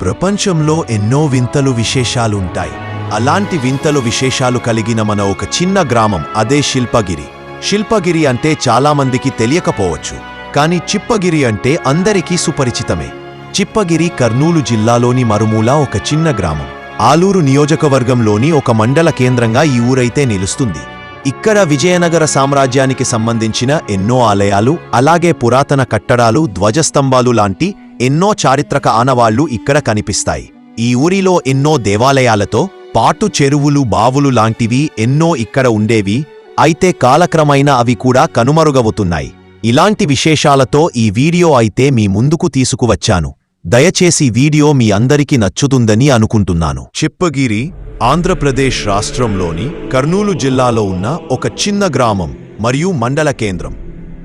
ప్రపంచంలో ఎన్నో వింతలు విశేషాలుంటాయి అలాంటి వింతలు విశేషాలు కలిగిన మన ఒక చిన్న గ్రామం అదే శిల్పగిరి. శిల్పగిరి అంటే చాలామందికి తెలియకపోవచ్చు కానీ చిప్పగిరి అంటే అందరికీ సుపరిచితమే. చిప్పగిరి కర్నూలు జిల్లాలోని మరుమూల ఒక చిన్న గ్రామం. ఆలూరు నియోజకవర్గంలోని ఒక మండల కేంద్రంగా ఈ ఊరైతే నిలుస్తుంది. ఇక్కడ విజయనగర సామ్రాజ్యానికి సంబంధించిన ఎన్నో ఆలయాలు అలాగే పురాతన కట్టడాలు ధ్వజస్తంభాలు లాంటి ఎన్నో చారిత్రక ఆనవాళ్ళు ఇక్కడ కనిపిస్తాయి. ఈ ఊరిలో ఎన్నో దేవాలయాలతో పాటు చెరువులు బావులు లాంటివి ఎన్నో ఇక్కడ ఉండేవి అయితే కాలక్రమైన అవి కూడా కనుమరుగవుతున్నాయి. ఇలాంటి విశేషాలతో ఈ వీడియో అయితే మీ ముందుకు తీసుకువచ్చాను. దయచేసి వీడియో మీ అందరికీ నచ్చుతుందని అనుకుంటున్నాను. చిప్పగిరి ఆంధ్రప్రదేశ్ రాష్ట్రంలోని కర్నూలు జిల్లాలో ఉన్న ఒక చిన్న గ్రామం మరియు మండల కేంద్రం.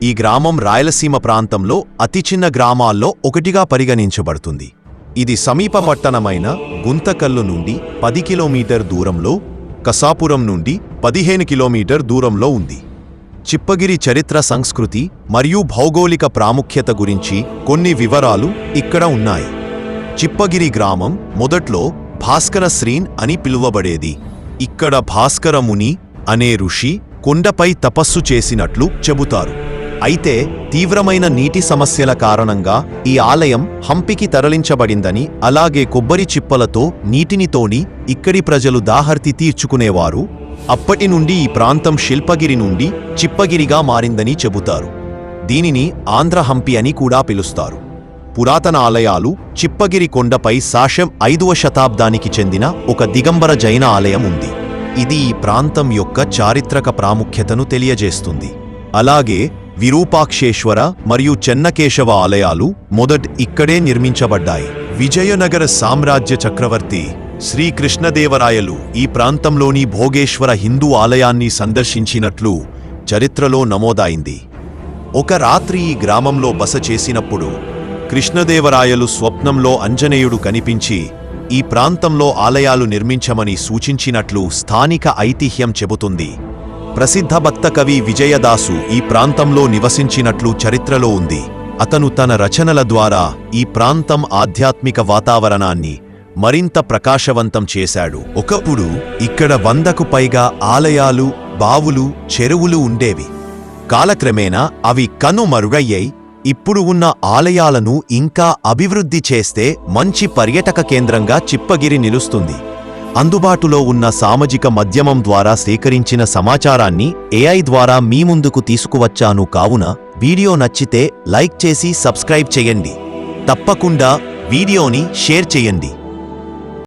ఈ గ్రామం రాయలసీమ ప్రాంతంలో అతి చిన్న గ్రామాల్లో ఒకటిగా పరిగణించబడుతుంది. ఇది సమీప పట్టణమైన గుంతకల్లు నుండి పది కిలోమీటర్ దూరంలో కసాపురం నుండి పదిహేను కిలోమీటర్ దూరంలో ఉంది. చిప్పగిరి చరిత్ర సంస్కృతి మరియు భౌగోళిక ప్రాముఖ్యత గురించి కొన్ని వివరాలు ఇక్కడ ఉన్నాయి. చిప్పగిరి గ్రామం మొదట్లో భాస్కర శ్రీన్ అని పిలువబడేది. ఇక్కడ భాస్కర ముని అనే ఋషి కొండపై తపస్సు చేసినట్లు చెబుతారు. అయితే తీవ్రమైన నీటి సమస్యల కారణంగా ఈ ఆలయం హంపికి తరలించబడిందని అలాగే కొబ్బరి చిప్పలతో నీటిని తోని ఇక్కడి ప్రజలు దాహర్తి తీర్చుకునేవారు. అప్పటి నుండి ఈ ప్రాంతం శిల్పగిరి నుండి చిప్పగిరిగా మారిందని చెబుతారు. దీనిని ఆంధ్ర హంపి అని కూడా పిలుస్తారు. పురాతన ఆలయాలు చిప్పగిరి కొండపై సాషం ఐదవ శతాబ్దానికి చెందిన ఒక దిగంబర జైన ఆలయం ఉంది. ఇది ఈ ప్రాంతం యొక్క చారిత్రక ప్రాముఖ్యతను తెలియజేస్తుంది. అలాగే విరూపాక్షేశ్వర మరియు చెన్నకేశవ ఆలయాలు మొదట్ ఇక్కడే నిర్మించబడ్డాయి. విజయనగర సామ్రాజ్య చక్రవర్తి శ్రీకృష్ణదేవరాయలు ఈ ప్రాంతంలోని భోగేశ్వర హిందూ ఆలయాన్ని సందర్శించినట్లు చరిత్రలో నమోదైంది ఒక రాత్రి ఈ గ్రామంలో బస చేసినప్పుడు కృష్ణదేవరాయలు స్వప్నంలో అంజనేయుడు కనిపించి ఈ ప్రాంతంలో ఆలయాలు నిర్మించమని సూచించినట్లు స్థానిక ఐతిహ్యం చెబుతుంది. ప్రసిద్ధ భక్త కవి విజయదాసు ఈ ప్రాంతంలో నివసించినట్లు చరిత్రలో ఉంది. అతను తన రచనల ద్వారా ఈ ప్రాంతం ఆధ్యాత్మిక వాతావరణాన్ని మరింత ప్రకాశవంతం చేశాడు. ఒకప్పుడు ఇక్కడ వందకు పైగా ఆలయాలు బావులు చెరువులు ఉండేవి. కాలక్రమేణా అవి కనుమరుగయ్యాయి ఇప్పుడు ఉన్న ఆలయాలను ఇంకా అభివృద్ధి చేస్తే మంచి పర్యటక కేంద్రంగా చిప్పగిరి నిలుస్తుంది. అందుబాటులో ఉన్న సామాజిక మాధ్యమం ద్వారా సేకరించిన సమాచారాన్ని ఏఐ ద్వారా మీ ముందుకు తీసుకువచ్చాను కావున వీడియో నచ్చితే లైక్ చేసి సబ్స్క్రైబ్ చేయండి. తప్పకుండా వీడియోని షేర్ చేయండి.